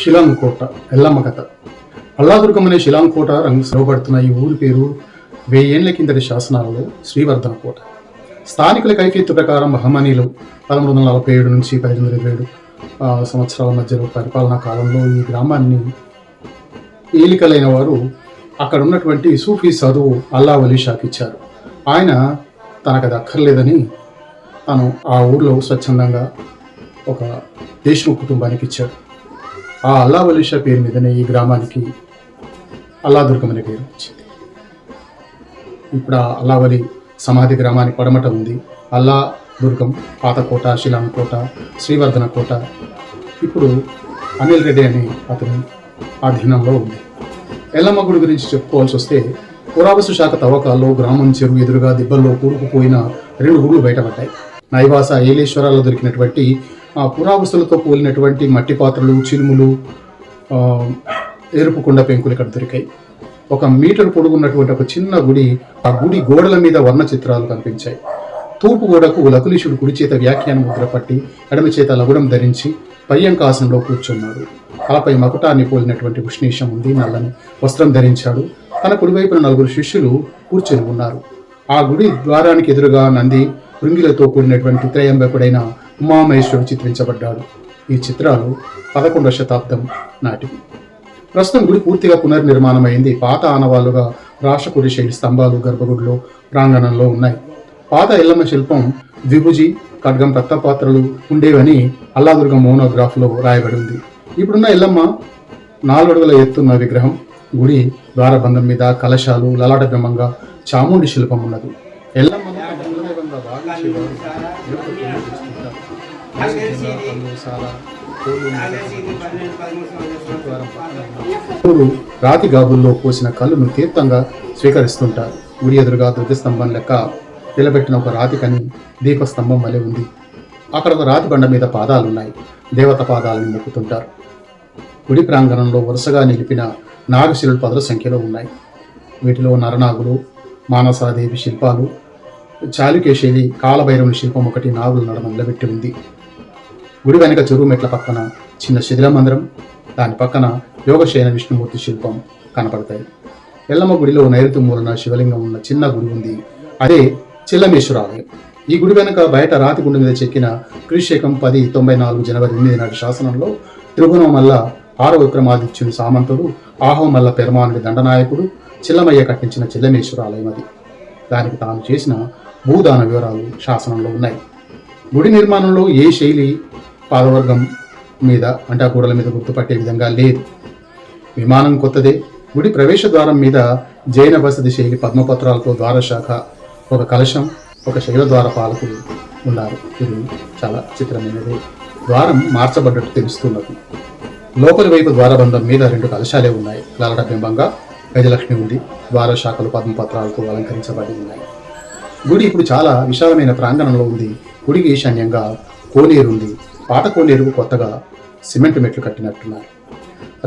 షిలాంగ్ కోట ఎల్లమ్మ కథ అల్లాదుర్గం అనే షిలాంగ్ కోట రంగు సెలవుపడుతున్న ఈ ఊరి పేరు వెయ్యేళ్ళ కిందటి శాసనాలలో శ్రీవర్ధన కోట. స్థానికుల కైఫీత్తు ప్రకారం బహమనీలు పదమూడు వందల నలభై ఏడు నుంచి పదిహేను వందల ఇరవై ఏడు సంవత్సరాల మధ్యలో పరిపాలనా కాలంలో ఈ గ్రామాన్ని ఏలికలైన వారు అక్కడ ఉన్నటువంటి సూఫీ చదువు అల్లా వలీ షాకి ఇచ్చారు ఆయన తనకు అది అక్కర్లేదని తను ఆ ఊర్లో స్వచ్ఛందంగా ఒక దేశముఖ్ కుటుంబానికి ఇచ్చాడు. ఆ అల్లా వలీషా పేరు మీదనే ఈ గ్రామానికి అల్లాదుర్గం అనే పేరు వచ్చింది. ఇప్పుడు ఆ అల్లావలి సమాధి గ్రామానికి పడమట ఉంది. అల్లా దుర్గం పాతకోట శిలాంగ్ కోట శ్రీవర్ధన కోట ఇప్పుడు అనిల్ రెడ్డి అనే అతని ఆధీనంలో ఉంది. ఎల్లమ్మ గుడి గురించి చెప్పుకోవాల్సి వస్తే పురావస్తు శాఖ తవ్వకాల్లో గ్రామం చెరువు ఎదురుగా దిబ్బల్లో కూరుకుపోయిన రెండు గుళ్ళు బయటపడ్డాయి. నైవాస ఏలేశ్వరాల్లో దొరికినటువంటి పురావస్తులతో పోలినటువంటి మట్టి పాత్రలు చిరుములు ఆ, ఎరుపు కుండ పెంకులు ఇక్కడ దొరికాయి. ఒక మీటర్ పొడుగున్నటువంటి ఒక చిన్న గుడి ఆ గుడి గోడల మీద వర్ణ చిత్రాలు కనిపించాయి. తూర్పు గోడకు లకులీషుడు కుడి చేత వ్యాఖ్యాన ముద్ర పట్టి ఎడమ చేత లగుడం ధరించి పర్యంకాసనంలో కూర్చున్నాడు. తలపై మకుటాన్ని పోలినటువంటి ఉష్ణీషం ఉంది నల్లని వస్త్రం ధరించాడు. తన కుడివైపున నలుగురు శిష్యులు కూర్చొని ఉన్నారు. ఆ గుడి ద్వారానికి ఎదురుగా నంది భృంగిలతో కూడినటువంటి త్రయంబకుడైన ఉమామహేశ్వరుడు చిత్రించబడ్డాడు. ఈ చిత్రాలు పదకొండవ శతాబ్దం నాటివి ప్రస్తుతం గుడి పూర్తిగా పునర్నిర్మాణమైంది. పాత ఆనవాళ్ళుగా రాష్ట్రకుడి శైలి స్తంభాలు గర్భగుడిలో ప్రాంగణంలో ఉన్నాయి. పాత ఎల్లమ్మ శిల్పం ద్విభుజి ఖడ్గం రక్తపాత్రలు ఉండేవని అల్లాదుర్గ మోనోగ్రాఫ్లో రాయబడి ఉంది ఇప్పుడున్న ఎల్లమ్మ నాలుగడుగుల ఎత్తున్న విగ్రహం గుడి ద్వారబంధం మీద కలశాలు లలాట బింబంగా చాముండి శిల్పం ఉన్నది. ఎల్లమ్మను రాతి గాబుల్లో పోసిన కళ్ళును తీర్థంగా స్వీకరిస్తుంటారు. గుడి ఎదురుగా ధ్వజస్తంభం లెక్క నిలబెట్టిన ఒక రాతి కని దీపస్తంభం వలె ఉంది. అక్కడ ఒక రాతి బండ మీద పాదాలున్నాయి. దేవత పాదాలను మొక్కుతుంటారు. గుడి ప్రాంగణంలో వరుసగా నిలిపిన నాగశిలలు పదల సంఖ్యలో ఉన్నాయి. వీటిలో నరనాగులు మానసాదేవి శిల్పాలు చాళుక్య శైలి కాలభైరవుని శిల్పం ఒకటి నాగుల నడమ నిలబెట్టి ఉంది. గుడి వెనక చెరువు మెట్ల పక్కన చిన్న శిథిల మందిరం దాని పక్కన యోగశయన విష్ణుమూర్తి శిల్పం కనపడతాయి. ఎల్లమ్మ గుడిలో నైరుతి మూలన శివలింగం ఉన్న చిన్న గుడి ఉంది. అదే చిల్లమేశ్వరాలయం. ఈ గుడి వెనక బయట రాతి గుండు మీద చెక్కిన క్రీశకం పది తొంభై నాలుగు జనవరి ఎనిమిది నాటి శాసనంలో తిరుగుణమల్ల ఆరో విక్రమాదిత్యుని సామంతుడు ఆహోమల్ల పెరమానుడి దండనాయకుడు చిల్లమయ్య కట్టించిన చిల్లమేశ్వర ఆలయం అది. దానికి తాను చేసిన భూదాన వివరాలు శాసనంలో ఉన్నాయి. గుడి నిర్మాణంలో ఏ శైలి పాదవర్గం మీద అంటే ఆ గోడల మీద గుర్తుపట్టే విధంగా లేదు. విమానం కొత్తదే. గుడి ప్రవేశ ద్వారం మీద జైన బసతి శైలి పద్మపత్రాలతో ద్వారశాఖ ఒక కలశం ఒక శైల ద్వార పాలకులు ఉన్నారు. ఇది చాలా చిత్రమైనది. ద్వారం మార్చబడ్డట్టు తెలుస్తున్నది. లోపలి వైపు ద్వారబంధం మీద రెండు కలశాలే ఉన్నాయి. లలట బింబంగా గజలక్ష్మి ఉంది ద్వారశాఖలు పద్మపత్రాలతో అలంకరించబడి ఉన్నాయి. గుడి ఇప్పుడు చాలా విశాలమైన ప్రాంగణంలో ఉంది. గుడికి ఈశాన్యంగా కోనేరు ఉంది. పాత కోనేరు కొత్తగా సిమెంట్ మెట్లు కట్టినట్టున్నారు.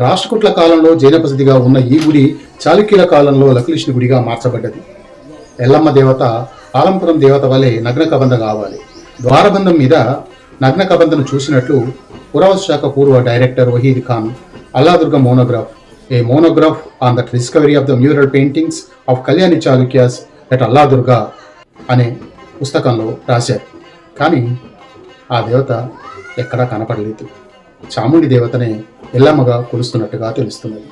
రాష్ట్రకుట్ల కాలంలో జైనపసదిగా ఉన్న ఈ గుడి చాళుక్యుల కాలంలో లకులిష్ణి గుడిగా మార్చబడ్డది. ఎల్లమ్మ దేవత ఆలంపురం దేవత వలె నగ్న కబంధ కావాలి. ద్వారబంధం మీద నగ్న కబంధను చూసినట్లు పురావస్తు శాఖ పూర్వ director Waheed Khan Alladurg monograph a monograph on the discovery of the mural paintings of Kalyani Chalukyas at Alladurg అనే పుస్తకంలో రాశారు. కానీ ఆ దేవత ఎక్కడా కనపడలేదు. చాముండి దేవతనే ఎల్లమ్మగా కొలుస్తున్నట్టుగా తెలుస్తున్నది.